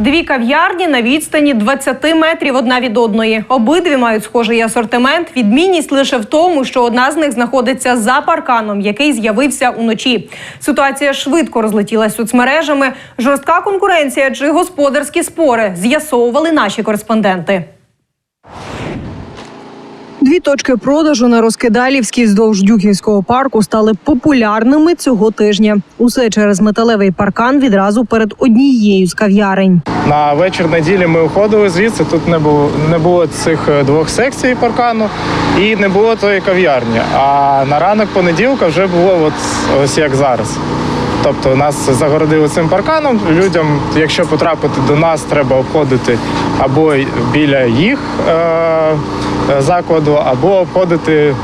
Дві кав'ярні на відстані 20 метрів одна від одної. Обидві мають схожий асортимент. Відмінність лише в тому, що одна з них знаходиться за парканом, який з'явився уночі. Ситуація швидко розлетілась соцмережами. Жорстка конкуренція чи господарські спори з'ясовували наші кореспонденти. Дві точки продажу на Розкидалівській вздовж Дюківського парку стали популярними цього тижня. Усе через металевий паркан відразу перед однією з кав'ярень. На вечір неділі ми уходили звідси. Тут не було не було цих е, двох секцій паркану і не було тої кав'ярні. А на ранок понеділка вже було от ось як зараз. Тобто нас загородили цим парканом. Людям, якщо потрапити до нас, треба обходити або біля їх е, закладу, або обходити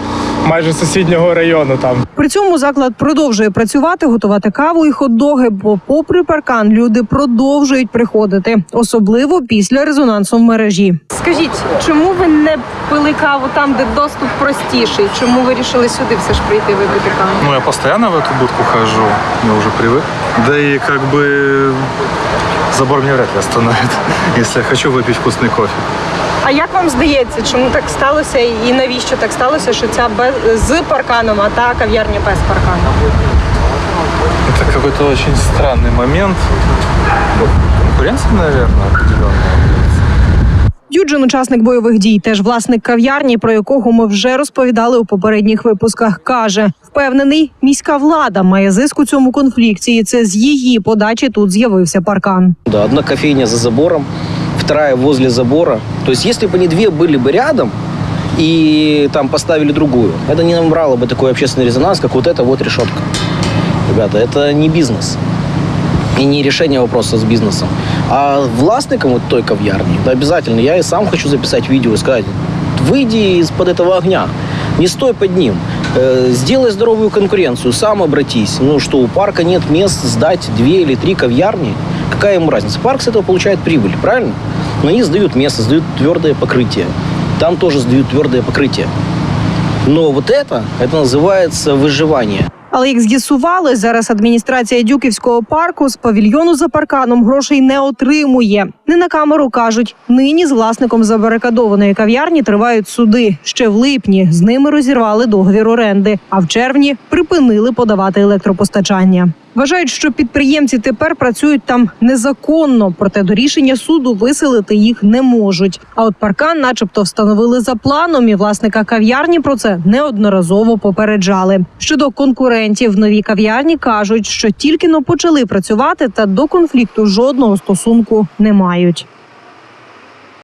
майже сусіднього району там. При цьому заклад продовжує працювати, готувати каву і хот-доги, бо, попри паркан, люди продовжують приходити, особливо після резонансу в мережі. Скажіть, чому ви не пили каву там, де доступ простіший? Чому ви вирішили сюди все ж прийти випити каву? Ну, я постоянно в эту будку хожу, я уже привык. Да и как бы забор мне вряд ли остановит, если я хочу выпить вкусный кофе. А як вам здається, чому так сталося і навіщо так сталося, що ця без з парканом, а та кав'ярня без паркану? Это какой-то очень странный момент. Конкуренция, наверное, определенная. Юджин, учасник бойових дій, теж власник кав'ярні, про якого ми вже розповідали у попередніх випусках, каже, впевнений, міська влада має зиск у цьому конфлікті, і це з її подачі тут з'явився паркан. Да, одна кофейня за забором, вторая возле забора. То есть, если бы они две были бы рядом и там поставили другую, это не набрало бы такой общественный резонанс, как вот эта вот решетка. Ребята, это не бизнес. И не решение вопроса с бизнесом. А властникам вот той кав'ярни, да, обязательно, я и сам хочу записать видео и сказать, выйди из-под этого огня, не стой под ним, Э, сделай здоровую конкуренцию, сам обратись. Ну что, у парка нет мест сдать две или три кав'ярни? Какая ему разница? Парк с этого получает прибыль, правильно? Но они сдают место, сдают твердое покрытие. Там тоже сдают твердое покрытие. Но вот это, это называется выживание. Але як з'ясували, зараз адміністрація Дюківського парку з павільйону за парканом грошей не отримує. Не на камеру кажуть, нині з власником забарикадованої кав'ярні тривають суди. Ще в липні з ними розірвали договір оренди, а в червні припинили подавати електропостачання. Вважають, що підприємці тепер працюють там незаконно, проте до рішення суду виселити їх не можуть. А от паркан, начебто, встановили за планом, і власника кав'ярні про це неодноразово попереджали. Щодо конкурентів, нові кав'ярні кажуть, що тільки но почали працювати, та до конфлікту жодного стосунку не мають.